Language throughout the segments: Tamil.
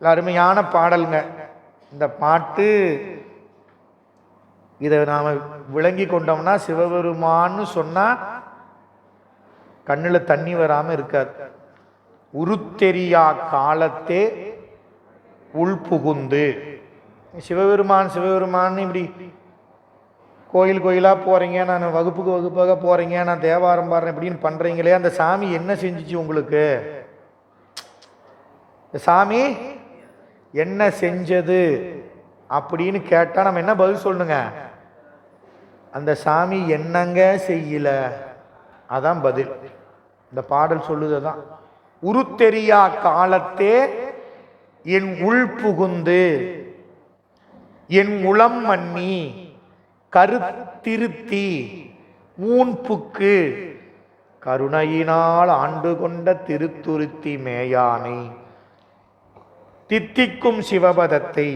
அருமையான பாடலுங்க. இந்த பாட்டு இதை நாம் விளங்கி கொண்டோம்னா சிவபெருமான்னு சொன்னால் கண்ணில் தண்ணி வராமல் இருக்காது. உருத்தெரியா காலத்தே உள்புகுந்து சிவபெருமான் சிவபெருமான் இப்படி கோயில் கோயிலாக போகிறீங்க நான் வகுப்புக்கு வகுப்பாக போகிறீங்க நான் தேவாரம் பாடுறேன் இப்படின்னு பண்ணுறீங்களே அந்த சாமி என்ன செஞ்சுச்சு உங்களுக்கு? சாமி என்ன செஞ்சது? அப்படின்னு கேட்டால் நம்ம என்ன பதில் சொல்லணுங்க? அந்த சாமி என்னங்க செய்யல? அதான் பதில். இந்த பாடல் சொல்லுது தான் உருத்தெரியா காலத்தே என் உள் புகுந்து என் உளம் மன்னி கருத்திருத்தி ஊன்புக்கு கருணையினால் ஆண்டு கொண்ட திருத்துருத்தி மேயானை. தித்திக்கும் சிவபதத்தை.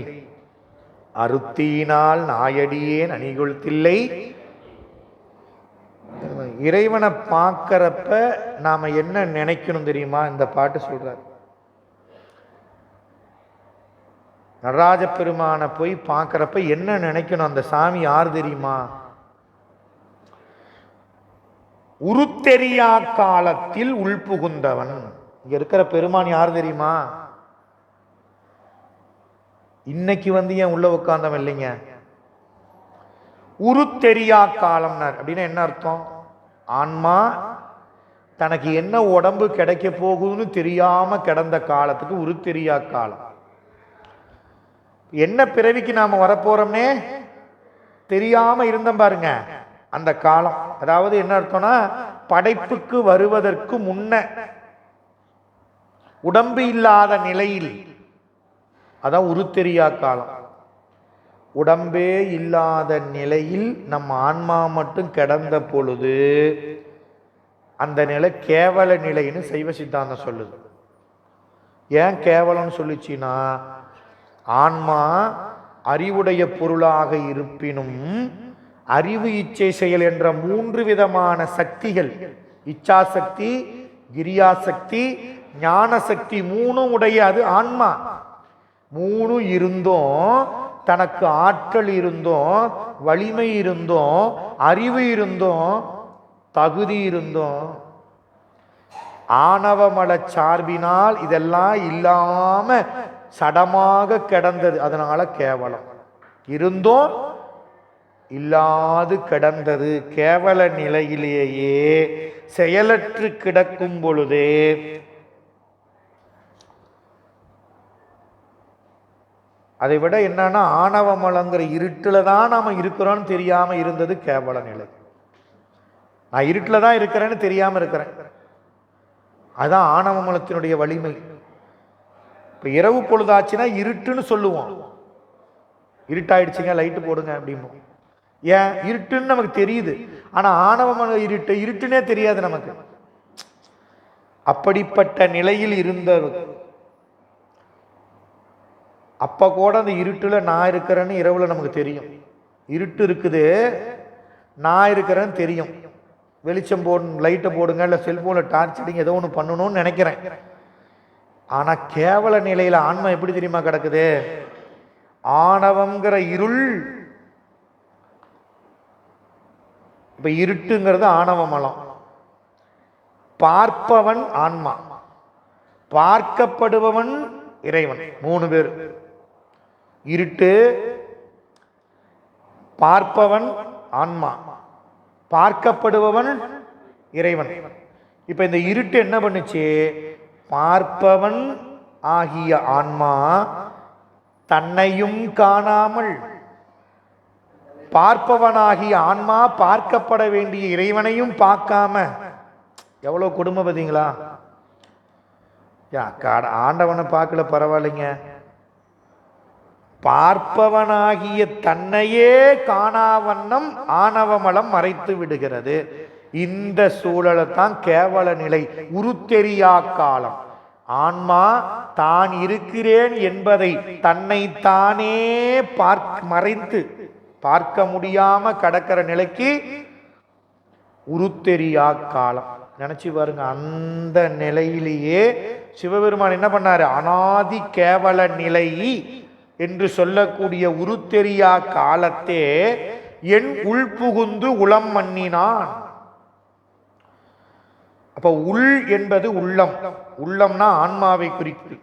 அருத்தியினால் நாயடியேன் அணிகொழுத்தில்லை இறைவனை பார்க்கறப்ப நாம என்ன நினைக்கணும் தெரியுமா? இந்த பாட்டு சொல்கிறார் நடராஜ பெருமானை போய் பார்க்குறப்ப என்ன நினைக்கணும்? அந்த சாமி யார் தெரியுமா? உருத்தெரியா காலத்தில் உள்புகுந்தவன். இங்கே இருக்கிற பெருமான் யார் தெரியுமா? இன்னைக்கு வந்து ஏன் உள்ள உட்கார்ந்தவன் இல்லைங்க? உருத்தெரியா காலம்னார். அப்படின்னா என்ன அர்த்தம்? ஆன்மா தனக்கு என்ன உடம்பு கிடைக்க போகுதுன்னு தெரியாம கிடந்த காலத்துக்கு உருத்தெரியா காலம். என்ன பிறவிக்கு நாம வரப்போறோம்னே? தெரியாம இருந்தோம் பாருங்க அந்த காலம். அதாவது என்ன அர்த்தம்னா படைப்புக்கு வருவதற்கு முன்ன உடம்பு இல்லாத நிலையில் அதான் உருத்தெரியா காலம். உடம்பே இல்லாத நிலையில் நம்ம ஆன்மா மட்டும் கிடந்த பொழுது அந்த நிலை கேவல நிலைன்னு சைவ சித்தாந்தம் சொல்லுது. ஏன் கேவலம்னு சொல்லிச்சின்னா ஆன்மா அறிவுடைய பொருளாக இருப்பினும் அறிவு இச்சை செயல் என்ற மூன்று விதமான சக்திகள் இச்சாசக்தி கிரியாசக்தி ஞான சக்தி மூணும் உடைய அது ஆன்மா. மூணும் இருந்தும் தனக்கு ஆற்றல் இருந்தும் வலிமை இருந்தும் அறிவு இருந்தும் தகுதி இருந்தும். ஆணவமல சார்பினால் இதெல்லாம் இல்லாம சடமாக கிடந்தது. அதனால கேவலம். இருந்தும் இல்லாது கிடந்தது. கேவல நிலையிலேயே செயலற்று கிடக்கும் பொழுதே அதை விட என்னன்னா ஆணவமலங்கிற இருட்டில் தான் நாம் இருக்கிறோன்னு தெரியாமல் இருந்தது கேவல நிலை. நான் இருட்டில் தான் இருக்கிறேன்னு தெரியாமல் இருக்கிறேன். அதுதான் ஆணவமலத்தினுடைய வலிமை. இப்போ இரவு பொழுதாச்சுன்னா இருட்டுன்னு சொல்லுவோம். இருட்டாயிடுச்சுங்க லைட்டு போடுங்க அப்படிம்போம். ஏன்? இருட்டுன்னு நமக்கு தெரியுது. ஆனால் ஆணவமல இருட்டு இருட்டுனே தெரியாது நமக்கு. அப்படிப்பட்ட நிலையில் இருந்த அப்போ கூட அந்த இருட்டில் நான் இருக்கிறேன்னு இரவில் நமக்கு தெரியும். இருட்டு இருக்குது நான் இருக்கிறேன்னு தெரியும். வெளிச்சம் போடு லைட்டை போடுங்க இல்லை செல்ஃபோனில் டார்ச் அடிங்க ஏதோ ஒன்று பண்ணணும்னு நினைக்கிறேன். ஆனால் கேவல நிலையில் ஆன்மா எப்படி தெரியுமா கிடக்குது? ஆணவங்கிற இருள். இப்போ இருட்டுங்கிறது ஆணவ மலம். பார்ப்பவன் ஆன்மா. பார்க்கப்படுபவன் இறைவன். மூணு பேர். இருட்டு பார்ப்பவன் ஆன்மா. பார்க்கப்படுபவன் இறைவன். இப்போ இந்த இருட்டு என்ன பண்ணுச்சு? பார்ப்பவன் ஆகிய ஆன்மா தன்னையும் காணாமல் பார்ப்பவனாகிய ஆன்மா பார்க்கப்பட வேண்டிய இறைவனையும் பார்க்காம எவ்வளோ கொடுமை பார்த்தீங்களா? யா, காட- ஆண்டவனை பார்க்கல பரவாயில்லைங்க. பார்ப்பவனாகிய தன்னையே காணாவண்ணம் ஆணவமலம் மறைத்து விடுகிறது. இந்த சூழலை தான் கேவல நிலை உருத்தெரியா காலம். ஆன்மா தான் இருக்கிறேன் என்பதை தன்னை தானே பார்க்க மறைத்து பார்க்க முடியாம கடக்கிற நிலைக்கு உருத்தெரியா காலம். நினைச்சு பாருங்க அந்த நிலையிலேயே சிவபெருமான் என்ன பண்ணாரு? அனாதி கேவல நிலை என்று சொல்லக்கூடிய உருத்தெரியா காலத்தே என் உள்புகுந்து உளம் மன்னினான். அப்ப உள் என்பது உள்ளம். உள்ளம்னா ஆன்மாவை குறிக்கு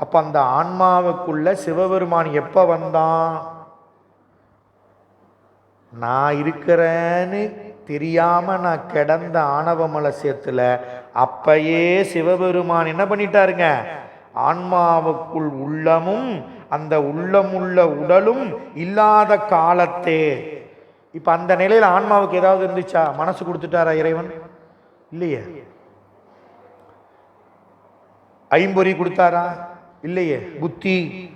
அப்ப அந்த ஆன்மாவுக்குள்ள சிவபெருமான் எப்ப வந்தான்? நான் இருக்கிறேன்னு தெரியாம நான் கிடந்த ஆணவ மலசியத்துல அப்பயே சிவபெருமான் என்ன பண்ணிட்டாருங்க? ஆன்மாவுக்குள் உள்ளமும் அந்த உள்ளமுள்ள உடலும் இல்லாத காலத்தே. இப்போ அந்த நிலையில ஆன்மாவுக்கு ஏதாவது இருந்துச்சா? மனசு கொடுத்துட்டாரா இறைவன்? இல்லையே. ஐம்பொறி கொடுத்தாரா? இல்லையே. புத்தி.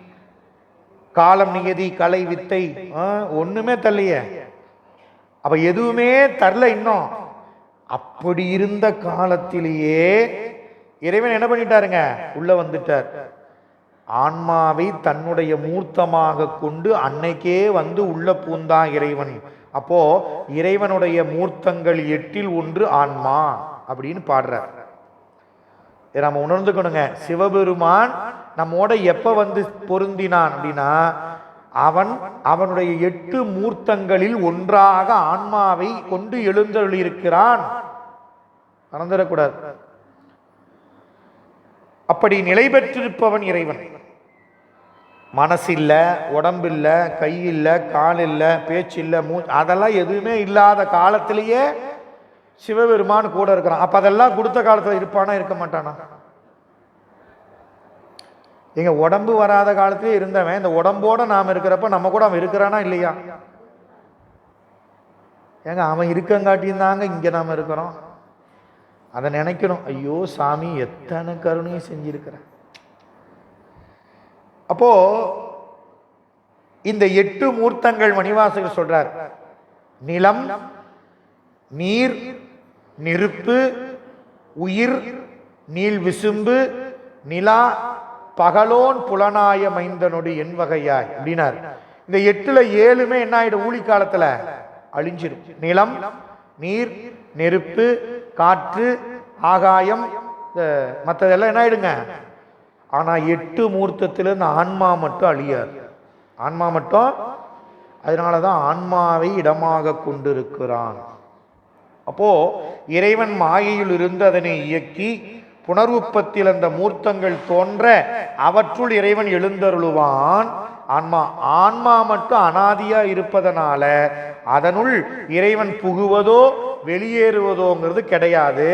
காலம் நியதி கலை வித்தை ஒன்றுமே ஒண்ணுமே தரலையே அப்ப எதுவுமே தரல இன்னும். அப்படி இருந்த காலத்திலேயே இறைவன் என்ன பண்ணிட்டாருங்க? உள்ள வந்துட்டார். ஆன்மாவை தன்னுடைய மூர்த்தமாக கொண்டு அன்னைக்கே வந்து உள்ள பூந்தான் இறைவன். அப்போ இறைவனுடைய மூர்த்தங்கள் எட்டில் ஒன்று ஆன்மா அப்படின்னு பாடுறார். இதை நம்ம உணர்ந்துக்கணுங்க. சிவபெருமான் நம்மோட எப்போ வந்து பொருந்தினான் அப்படின்னா அவன் அவனுடைய எட்டு மூர்த்தங்களில் ஒன்றாக ஆன்மாவை கொண்டு எழுந்தருளியிருக்கிறான். மறந்துடக்கூடாது. அப்படி நிலை பெற்றிருப்பவன் இறைவன். மனசில்ல உடம்பில்ல கை இல்லை கால் இல்லை பேச்சு இல்ல மூ அதெல்லாம் எதுவுமே இல்லாத காலத்திலேயே சிவபெருமான் கூட இருக்கிறான். அப்ப அதெல்லாம் கொடுத்த காலத்துல இருப்பானா இருக்க மாட்டானா? எங்க உடம்பு வராத காலத்திலே இருந்தவன் இந்த உடம்போட நாம் இருக்கிறப்ப நம்ம கூட அவன் இருக்கிறானா இல்லையா? ஏங்க அவன் இருக்கங்காட்டியும் தாங்க இங்க நாம இருக்கிறோம். அதை நினைக்கணும். ஐயோ சாமி எத்தனை கருணையும் செஞ்சிருக்கிற. அப்போ இந்த எட்டு மூர்த்தங்கள் மணிவாசகர் சொல்றார். நிலம் நீர் நெருப்பு உயிர் நீள் விசும்பு நிலா பகலோன் புலனாய மைந்தனொடு என் வகையாய் அப்படின்னார். இந்த எட்டுல ஏழுமே என்ன ஆயிடும்? ஊழி காலத்துல அழிஞ்சிடும் நிலம் நீர் நெருப்பு காற்று ஆகாயம் இந்த மற்றதெல்லாம் என்ன ஆயிடுங்க ஆனால் எட்டு மூர்த்தத்தில் இந்த ஆன்மா மட்டும் அழியாது. ஆன்மா மட்டும்? அதனால தான் ஆன்மாவை இடமாக கொண்டிருக்கிறான். அப்போ இறைவன் மாயையில் இருந்து அதனை இயக்கி புனர்வுப்பத்தில் அந்த மூர்த்தங்கள் தோன்ற அவற்றுள் இறைவன் எழுந்தருளுவான். ஆன்மா ஆன்மா மட்டும் அனாதியாக இருப்பதனால அதனுள் இறைவன் புகுவதோ வெளியேறுவதோங்கிறது கிடையாது.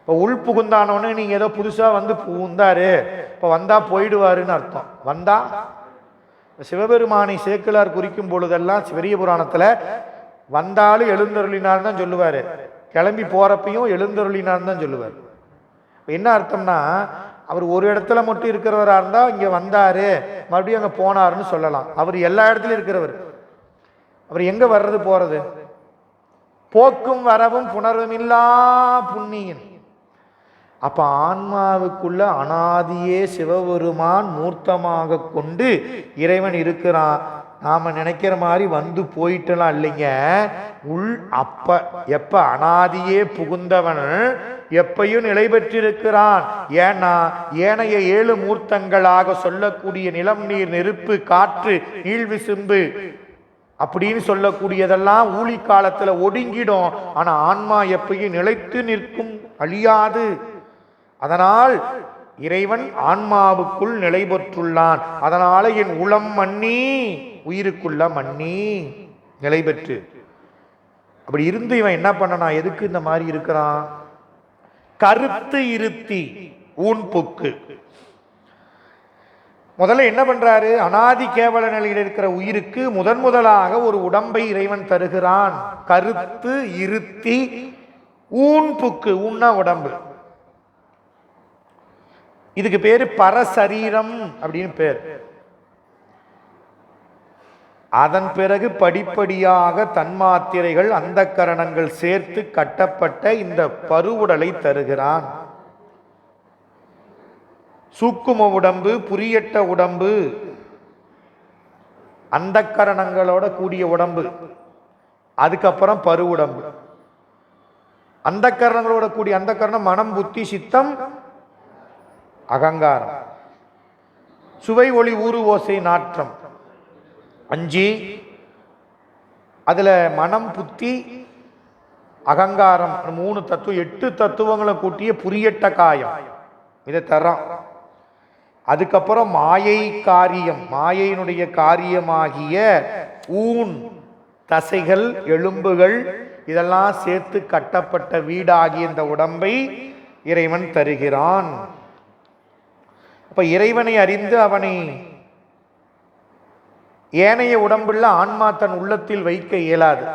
இப்போ உள் புகுந்தானோன்னு நீங்கள் ஏதோ புதுசாக வந்து புகுந்தாரு. இப்போ வந்தால் போயிடுவாருன்னு அர்த்தம். வந்தா? சிவபெருமானை சேக்கிலார் குறிக்கும் பொழுதெல்லாம் பெரிய புராணத்தில் வந்தாலும் எழுந்தருளினார் தான் சொல்லுவார். கிளம்பி போகிறப்பையும் எழுந்தருளினார் தான் சொல்லுவார். என்ன அர்த்தம்னா அவர் ஒரு இடத்துல மட்டும் இருக்கிறவராக இருந்தால் இங்கே வந்தார். மறுபடியும் அங்கே போனாருன்னு சொல்லலாம். அவர் எல்லா இடத்துலையும் இருக்கிறவர். அவர் எங்க வர்றது போறது? போக்கும் வரவும் புணர்வும் இல்லா புண்ணியன். அப்ப ஆன்மாவுக்குள்ள அனாதியே சிவபெருமான் மூர்த்தமாக கொண்டு இறைவன் இருக்கிறான். நாம நினைக்கிற மாதிரி வந்து போயிட்டலாம் இல்லைங்க. உள் அப்ப எப்ப அனாதியே புகுந்தவன் எப்பையும் நிலை பெற்றிருக்கிறான். ஏன்னா ஏனைய ஏழு மூர்த்தங்களாக சொல்லக்கூடிய நிலம் நீர் நெருப்பு காற்று நீள்விசும்பு அப்படின்னு சொல்லக்கூடியதெல்லாம் ஊழி காலத்தில் ஒடுங்கிடும். ஆனால் ஆன்மா எப்பயும் நிலைத்து நிற்கும் அழியாது. அதனால் இறைவன் ஆன்மாவுக்குள் நிலை பெற்றுள்ளான். அதனால என் உளம் மன்னி உயிருக்குள்ள மன்னி நிலை பெற்று. அப்படி இருந்து இவன் என்ன பண்ணனா எதுக்கு இந்த மாதிரி இருக்கிறான்? கருத்து இருத்தி ஊன் புக்கு முதல்ல என்ன பண்றாரு? அனாதி கேவல நிலையில் இருக்கிற உயிருக்கு முதன் முதலாக ஒரு உடம்பை இறைவன் தருகிறான். கருத்து இருத்தி ஊன்புக்கு உண்ணா உடம்பு. இதுக்கு பேரு பரசரீரம் அப்படின்னு பேர். அதன் பிறகு படிப்படியாக தன்மாத்திரைகள் அந்த கரணங்கள் சேர்த்து கட்டப்பட்ட இந்த பருவுடலை தருகிறான். சூக்கும உடம்பு புரியட்ட உடம்பு. அந்த கரணங்களோட கூடிய உடம்பு. அதுக்கப்புறம் பரு உடம்பு. அந்த கரணங்களோட கூடிய அந்த கரணம் மனம் புத்தி சித்தம் அகங்காரம். சுவை ஒளி ஊறு ஓசை நாற்றம். அஞ்சு. அதில் மனம் புத்தி அகங்காரம். மூணு தத்துவம் எட்டு தத்துவங்களை கூட்டிய புரியட்ட காயம். இதை தரான் அதுக்கப்புறம் மாயை காரியம் மாயையினுடைய காரியமாகிய ஊன் தசைகள் எலும்புகள் இதெல்லாம் சேர்த்து கட்டப்பட்ட வீடாகிய இந்த உடம்பை இறைவன் தருகிறான். அப்ப இறைவனை அறிந்து அவனை ஏனைய உடம்புள்ள ஆன்மா தன் உள்ளத்தில் வைக்க இயலாது.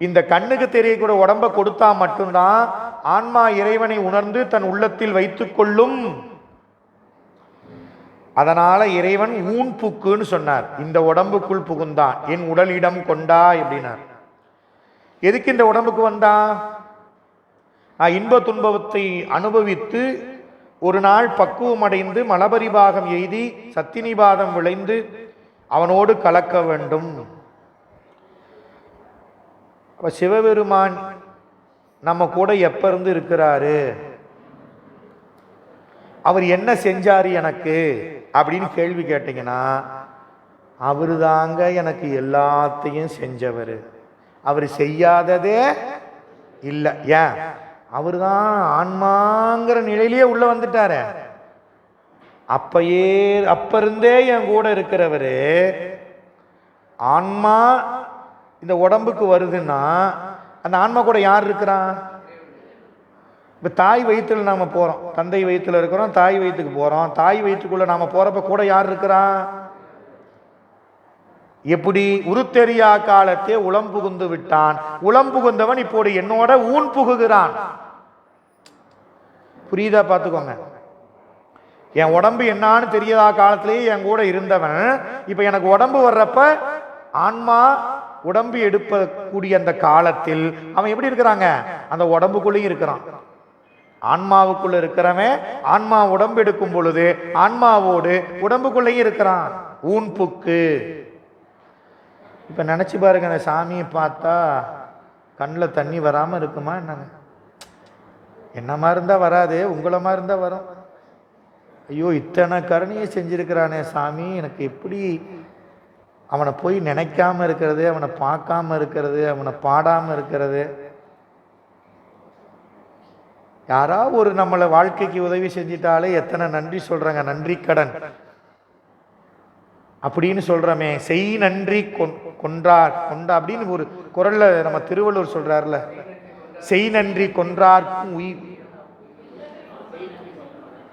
இந்த கண்ணுக்கு தெரியக்கூடிய உடம்ப கொடுத்தா மட்டும்தான் ஆன்மா இறைவனை உணர்ந்து தன் உள்ளத்தில் வைத்துக்கொள்ளும் கொள்ளும் அதனால் இறைவன் ஊன் புக்குன்னு சொன்னார். இந்த உடம்புக்குள் புகுந்தான் என் உடலிடம் கொண்டா அப்படின்னார். எதுக்கு இந்த உடம்புக்கு வந்தா? நான் இன்ப துன்பத்தை அனுபவித்து ஒரு நாள் பக்குவம் அடைந்து மலபரிபாகம் எய்தி சத்தினிபாதம் விளைந்து அவனோடு கலக்க வேண்டும். அப்போ சிவபெருமான் நம்ம கூட எப்போ இருந்து இருக்கிறாரு? அவர் என்ன செஞ்சார் எனக்கு? அப்படின்னு கேள்வி கேட்டீங்கன்னா அவர் தாங்க எனக்கு எல்லாத்தையும் செஞ்சவர். அவர் செய்யாததே இல்லை. ஏன்? அவர் தான் ஆன்மாங்கிற நிலையிலேயே உள்ள வந்துட்டாரு. அப்பயே அப்ப இருந்தே என் கூட இருக்கிறவர் ஆன்மா இந்த உடம்புக்கு வருதுன்னா அந்த ஆன்மா கூட யார் இருக்கிறான்? இப்போ தாய் வயிற்றுல நாம் போகிறோம் தந்தை வயிற்றுல இருக்கிறோம் தாய் வயிற்றுக்கு போகிறோம் தாய் வயிற்றுக்குள்ளே நாம் போகிறப்ப கூட யார் இருக்கிறா? எப்படி? உருத்தெரியா காலத்தே உளம் புகுந்து விட்டான். உளம் புகுந்தவன் இப்போது என்னோட ஊன் புகுகிறான். புரியுதா பார்த்துக்கோங்க. என் உடம்பு என்னான்னு தெரியாத காலத்திலேயே என் கூட இருந்தவன் இப்போ எனக்கு உடம்பு வர்றப்ப ஆன்மா உடம்பு எடுப்பக்கூடிய அந்த காலத்தில் அவன் எப்படி இருக்கிறாங்க? அந்த உடம்புக்குள்ளேயும் இருக்கிறான். ஆன்மாவுக்குள்ள இருக்கிறவன் ஆன்மா உடம்பு எடுக்கும் பொழுது ஆன்மாவோடு உடம்புக்குள்ளேயும் இருக்கிறான். ஊன் புக்கு இப்ப நினைச்சு பாருங்க அந்த சாமியை பார்த்தா கண்ணில் தண்ணி வராம இருக்குமா என்னங்க? என்னமா இருந்தா வராது உங்களமா இருந்தா வரும். ஐயோ இத்தனை கருணையை செஞ்சிருக்கிறானே சாமி எனக்கு எப்படி அவனை போய் நினைக்காம இருக்கிறது அவனை பார்க்காம இருக்கிறது அவனை பாடாம இருக்கிறது. யாரா ஒரு நம்மளை வாழ்க்கைக்கு உதவி செஞ்சிட்டாலே எத்தனை நன்றி சொல்றாங்க? நன்றி கடன். அப்படின்னு சொல்றோமே செய் நன்றி கொன்- கொன்றார். கொண்டா அப்படின்னு ஒரு குரல்ல நம்ம திருவள்ளுவர் சொல்றாருல. செய் நன்றி கொன்றார்க்கும் உயிர்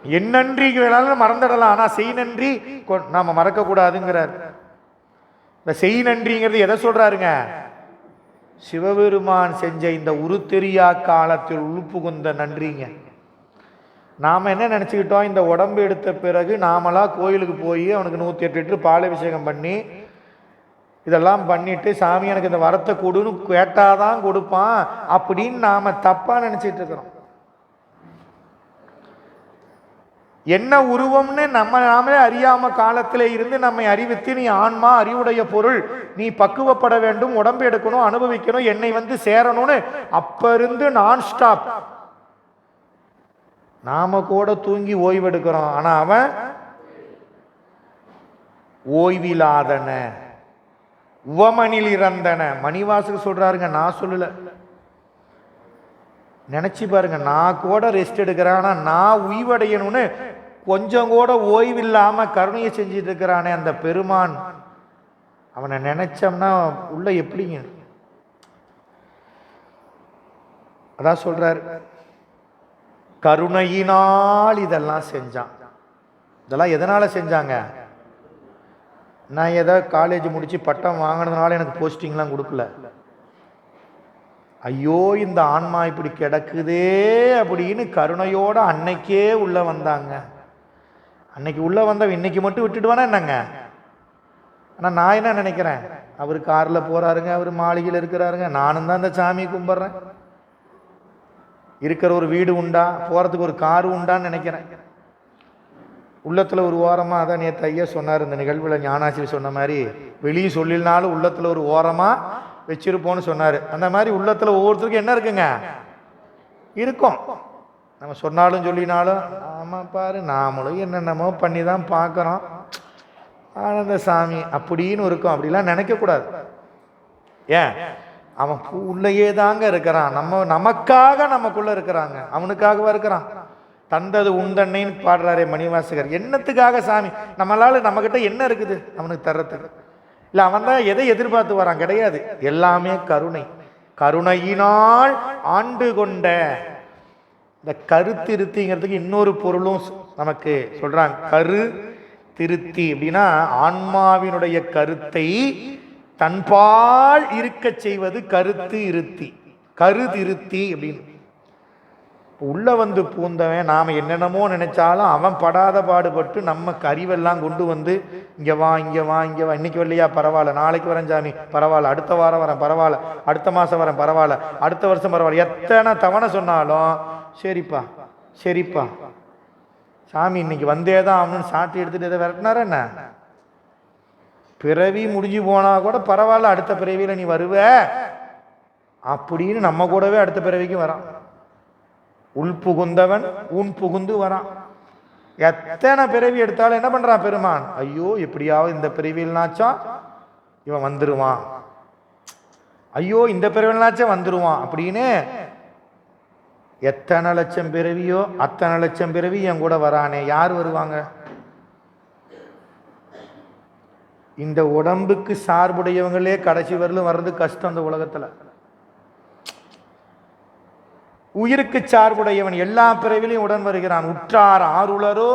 என் நன்றி வேணாலும் மறந்துடலாம். ஆனா செய் நன்றி கொ- நாம மறக்க கூடாதுங்கிறார் இந்த செய் நன்றிங்கிறது எதை சொல்றாருங்க? சிவபெருமான் செஞ்ச இந்த உருத்தெரியா காலத்தில் உள்புகுந்த நன்றிங்க. நாம் என்ன நினச்சிக்கிட்டோம்? இந்த உடம்பு எடுத்த பிறகு நாமளாக கோயிலுக்கு போய் அவனுக்கு நூற்றி எட்டு லிட்டர் பாலாபிஷேகம் பண்ணி இதெல்லாம் பண்ணிட்டு சாமி எனக்கு இந்த வரத்தை கொடுன்னு கேட்டாதான் கொடுப்பான். அப்படின்னு நாம் தப்பாக நினச்சிட்டு இருக்கிறோம். என்ன உருவம்னு நம்ம நாமே அறியாம காலத்தில் இருந்து நம்மை அறிவித்து நீ ஆன்மா அறிவுடைய பொருள் நீ பக்குவப்பட வேண்டும் உடம்பு எடுக்கணும் அனுபவிக்கணும் என்னை வந்து சேரணும்னு அப்ப இருந்து நான் ஸ்டாப் நாம கூட தூங்கி ஓய்வெடுக்கிறோம். ஆனா அவன் ஓய்விலாதன உவமனில் இறந்தன. மணிவாசல் சொல்றாருங்க நான் சொல்லல. நினைச்சு பாருங்க நான் கூட ரெஸ்ட் எடுக்கிறேன் ஆனா நான் உய்வடையணும்னு கொஞ்சம் கூட ஓய்வில்லாமல் கருணையை செஞ்சிட்டு இருக்கிறானே அந்த பெருமான். அவனை நினைச்சோம்னா உள்ள எப்படிங்க? அதான் சொல்றார் கருணையினால் இதெல்லாம் செஞ்சான். இதெல்லாம் எதனால செஞ்சாங்க? நான் ஏதோ காலேஜ் முடிச்சு பட்டம் வாங்கினதுனால எனக்கு போஸ்டிங்லாம் கொடுக்கல. ஐயோ இந்த ஆன்மா இப்படி கிடக்குதே அப்படின்னு கருணையோட அன்னைக்கே உள்ள வந்தாங்க. அன்னைக்கு உள்ளே வந்தவன் இன்னைக்கு மட்டும் விட்டுடுவானா என்னங்க? ஆனால் நான் என்ன நினைக்கிறேன்? அவர் காரில் போகிறாருங்க அவர் மாளிகையில் இருக்கிறாருங்க. நானும் தான் இந்த சாமியை கும்பிட்றேன். இருக்கிற ஒரு வீடு உண்டா? போகிறதுக்கு ஒரு கார் உண்டான்னு நினைக்கிறேன். உள்ளத்தில் ஒரு ஓரமாக அதான் நேற்று ஐயா சொன்னார் இந்த நிகழ்வில் ஞானாசிரி சொன்ன மாதிரி வெளியே சொல்லினாலும் உள்ளத்தில் ஒரு ஓரமாக வச்சிருப்போன்னு சொன்னார். அந்த மாதிரி உள்ளத்தில் ஒவ்வொருத்தருக்கும் என்ன இருக்குங்க? இருக்கும். நம்ம சொன்னாலும் சொல்லினாலும் ஆமாம் பாரு நாமளும் என்னென்னமோ பண்ணி தான் பார்க்குறோம் ஆனந்த சாமி அப்படின்னு இருக்கும். அப்படிலாம் நினைக்கக்கூடாது. ஏன்? அவன் உள்ளேயே தாங்க இருக்கிறான். நம்ம நமக்காக நமக்குள்ளே இருக்கிறாங்க. அவனுக்காகவா இருக்கிறான்? தந்தது உண்டன்னைன்னு பாடுறாரே மணிவாசகர். என்னத்துக்காக சாமி? நம்மளால் நம்மக்கிட்ட என்ன இருக்குது? அவனுக்கு தர்றதுக்கு. இல்லை அவன் தான் எதை எதிர்பார்த்து வரான்? கிடையாது. எல்லாமே கருணை. கருணையினால் ஆண்டு கொண்ட இந்த கருத்திருத்திங்கிறதுக்கு இன்னொரு பொருளும் நமக்கு சொல்றாங்க. கரு திருத்தி அப்படின்னா ஆன்மாவினுடைய கருத்தை தன்பால் இருக்கச் செய்வது கருத்து இருத்தி. கரு திருத்தி அப்படின்னு. உள்ள வந்து பூந்தவன் நாம என்னென்னமோ நினைச்சாலும் அவன் படாத பாடுபட்டு நம்ம கறிவெல்லாம் கொண்டு வந்து இங்க வா இங்க வா இங்க வா இன்னைக்கு வரலையா? பரவாயில்ல. நாளைக்கு வரேன் சாமி. பரவாயில்ல. அடுத்த வாரம் வரேன். பரவாயில்ல. அடுத்த மாசம் வரேன். பரவாயில்ல. அடுத்த வருஷம் பரவாயில்ல. எத்தனை தவணை சொன்னாலும் சரிப்பா சரிப்பா. சாமி இன்னைக்கு வந்தே தான் ஆகணும்னு சாட்டி எடுத்துட்டு எதை விரட்டினார என்ன? பிறவி முடிஞ்சு போனால் கூட பரவாயில்ல அடுத்த பிறவியில் நீ வருவ. அப்படின்னு நம்ம கூடவே அடுத்த பிறவிக்கு வரான். உள் புகுந்தவன் உன் புகுந்து வரான். எத்தனை பிறவி எடுத்தாலும் என்ன பண்றான் பெருமான்? ஐயோ எப்படியாவது இந்த பிறவியில்னாச்சும் இவன் வந்துருவான். ஐயோ இந்த பிறவினாச்சும் வந்துருவான் அப்படின்னு எத்தனை லட்சம் பிறவியோ அத்தனை லட்சம் பிறவி என் கூட வரானே. யார் வருவாங்க? இந்த உடம்புக்கு சார்புடையவங்களே கடைசி வரலும் வர்றது கஷ்டம் அந்த உலகத்தில். உயிருக்கு சார்புடையவன் எல்லா பிறவிலையும் உடன் வருகிறான். உற்றார் ஆருளரோ?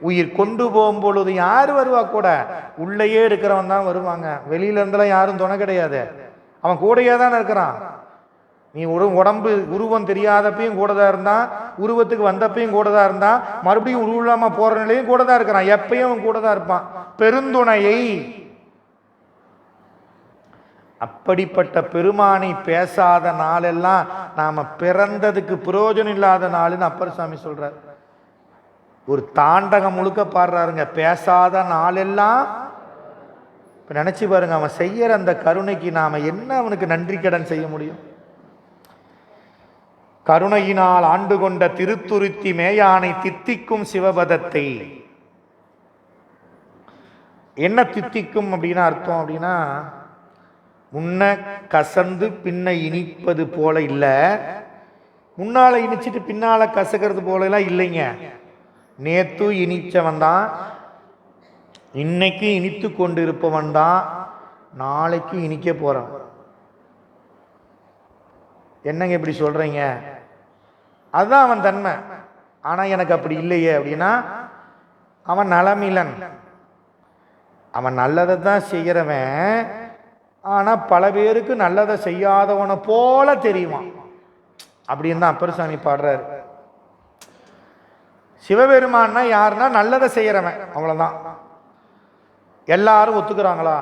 உயிர் கொண்டு போகும் பொழுது யார் வருவா கூட? உள்ளேயே இருக்கிறவன் தான் வருவாங்க. வெளியில இருந்தெல்லாம் யாரும் துணை கிடையாது. அவன் கூடையே தான் இருக்கிறான். நீ ஒரு உடம்பு உருவம் தெரியாதப்பையும் கூட தான் இருந்தான் உருவத்துக்கு வந்தப்பையும் கூட தான் இருந்தான் மறுபடியும் உருவம் போகிற நிலையும் கூட தான் இருக்கிறான். எப்பயும் கூட தான் இருப்பான். பெருந்துணையை. அப்படிப்பட்ட பெருமானை பேசாத நாளெல்லாம் நாம் பிறந்ததுக்கு பிரயோஜனம் இல்லாத நாளுன்னு அப்பர் சாமி சொல்கிறார் ஒரு தாண்டகம் முழுக்க பாடுறாருங்க. பேசாத நாளெல்லாம் இப்போ நினச்சி பாருங்க அவன் செய்கிற அந்த கருணைக்கு நாம் என்ன அவனுக்கு நன்றி கடன் செய்ய முடியும்? கருணையினால் ஆண்டு கொண்ட திருத்துருத்தி மேயானை தித்திக்கும் சிவபதத்தை. என்ன தித்திக்கும் அப்படின்னா அர்த்தம் அப்படின்னா முன்ன கசந்து பின்ன இனிப்பது போல இல்லை. முன்னால இனிச்சிட்டு பின்னால் கசக்கிறது போலலாம் இல்லைங்க. நேத்து இனிச்சவன் தான் இன்னைக்கு இனித்து கொண்டு இருப்பவன் தான் நாளைக்கு இனிக்க போகிறான் என்னங்க இப்படி சொல்றீங்க? அதுதான் அவன் தன்மை. ஆனால் எனக்கு அப்படி இல்லையே அப்படின்னா அவன் நலமிலன். அவன் நல்லதை தான் செய்கிறவன் ஆனால் பல பேருக்கு நல்லதை செய்யாதவனை போல தெரியுமா அப்படின்னு தான் அப்பரசாமி பாடுறாரு. சிவபெருமான்னா யாருன்னா நல்லதை செய்கிறவன் அவ்வளோதான் எல்லாரும் ஒத்துக்கிறாங்களா?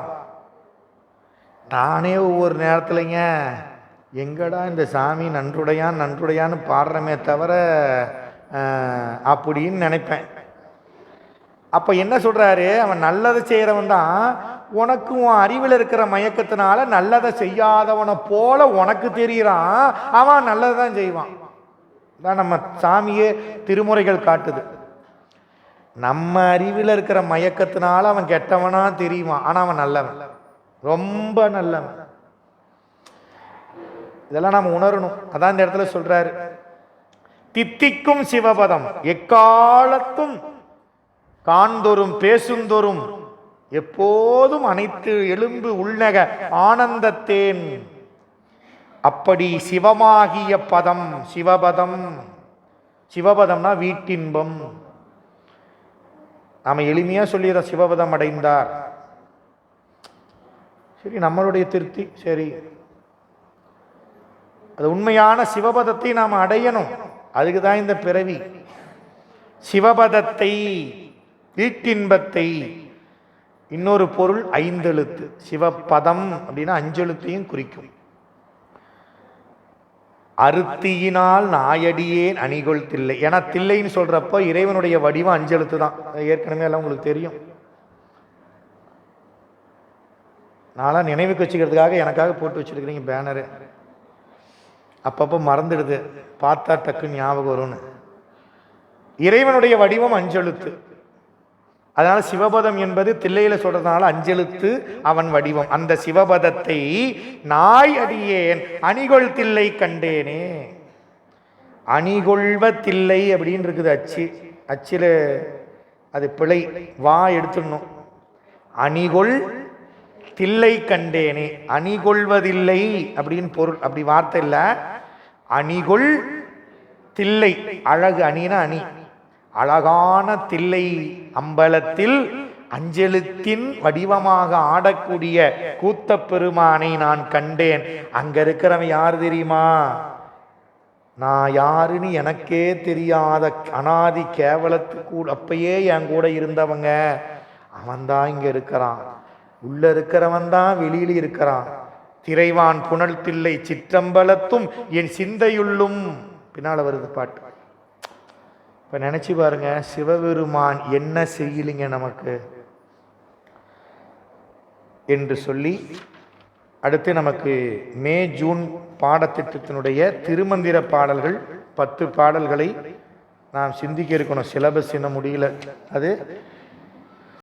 நானே ஒவ்வொரு நேரத்துலைங்க. எங்கடா இந்த சாமி நன்றுடையான் நன்றுடையான்னு பாடுறமே தவிர அப்படின்னு நினைப்பேன். அப்போ என்ன சொல்கிறாரு அவன் நல்லதை செய்கிறவன் தான். உனக்கு உன் அறிவில் இருக்கிற மயக்கத்தினால நல்லதை செய்யாதவனை போல உனக்கு தெரிகிறான் அவன் நல்லதை தான் செய்வான். தான் நம்ம சாமியே திருமுறைகள் காட்டுது. நம்ம அறிவில் இருக்கிற மயக்கத்தினால அவன் கெட்டவனா தெரியுவான். ஆனால் அவன் நல்லவன். ரொம்ப நல்லவன். இதெல்லாம் நாம் உணரணும். அதான் இந்த இடத்துல சொல்றாரு. தித்திக்கும் சிவபதம் எக்காலத்தும் காண்தோறும் பேசுந்தோறும் எப்போதும் அனைத்து எலும்பு உள்நக ஆனந்தத்தேன். அப்படி சிவமாகிய பதம் சிவபதம். சிவபதம்னா வீட்டின்பம். நாம் எளிமையாக சொல்லிடுறோம் சிவபதம் அடைந்தார். சரி நம்மளுடைய திருப்தி சரி. அது உண்மையான சிவபதத்தை நாம் அடையணும். அதுக்கு தான் இந்த பிறவி. சிவபதத்தை வீட்டின்பத்தை இன்னொரு பொருள் ஐந்தெழுத்து. சிவபதம் அப்படின்னா அஞ்செழுத்தையும் குறிக்கும். அருத்தியினால் நாயடியேன் அணிகொள் தில்லை. ஏன்னா தில்லைன்னு சொல்றப்போ இறைவனுடைய வடிவம் அஞ்செழுத்து தான். ஏற்கனவே எல்லாம் உங்களுக்கு தெரியும். நான்லாம் நினைவுக்கு வச்சுக்கிறதுக்காக எனக்காக போட்டு வச்சிருக்கிறீங்க பேனரு. அப்பப்போ மறந்துடுது. பார்த்தா டக்கு ஞாபகம் வரும்னு. இறைவனுடைய வடிவம் அஞ்செழுத்து. அதனால் சிவபதம் என்பது தில்லையில் சொல்றதுனால அஞ்செழுத்து அவன் வடிவம். அந்த சிவபதத்தை நாய் அடியேன் அணிகொள் தில்லை கண்டேனே. அணிகொள்வ தில்லை அப்படின்னு இருக்குது அச்சு. அச்சில் அது பிழை. வா எடுத்துடணும். அணிகொள் தில்லை கண்டேனே அணிகொள்வதில்லை அப்படின்னு பொருள் அப்படி வார்த்தை இல்லை. அணிகொள் தில்லை அழகு அணினா அணி. அழகான தில்லை அம்பலத்தில் அஞ்செழுத்தின் வடிவமாக ஆடக்கூடிய கூத்த பெருமானை நான் கண்டேன். அங்க இருக்கிறவன் யார் தெரியுமா? நான் யாருன்னு எனக்கே தெரியாத அனாதி கேவலத்து கூட அப்பயே என் கூட இருந்தவங்க. அவன்தான் இங்க இருக்கிறான். உள்ள இருக்கிறவன் தான் வெளியில் இருக்கிறான். திரைவான் புனல் தில்லை சிற்றம்பலத்தும் என் சிந்தையுள்ளும். பின்னால வருது பாட்டு. இப்ப நினைச்சு பாருங்க சிவபெருமான் என்ன செய்யலிங்க நமக்கு? என்று சொல்லி அடுத்து நமக்கு மே ஜூன் பாடத்திட்டத்தினுடைய திருமந்திர பாடல்கள் பத்து பாடல்களை நாம் சிந்திக்க இருக்கணும். சிலபஸ் என்ன முடியல. அது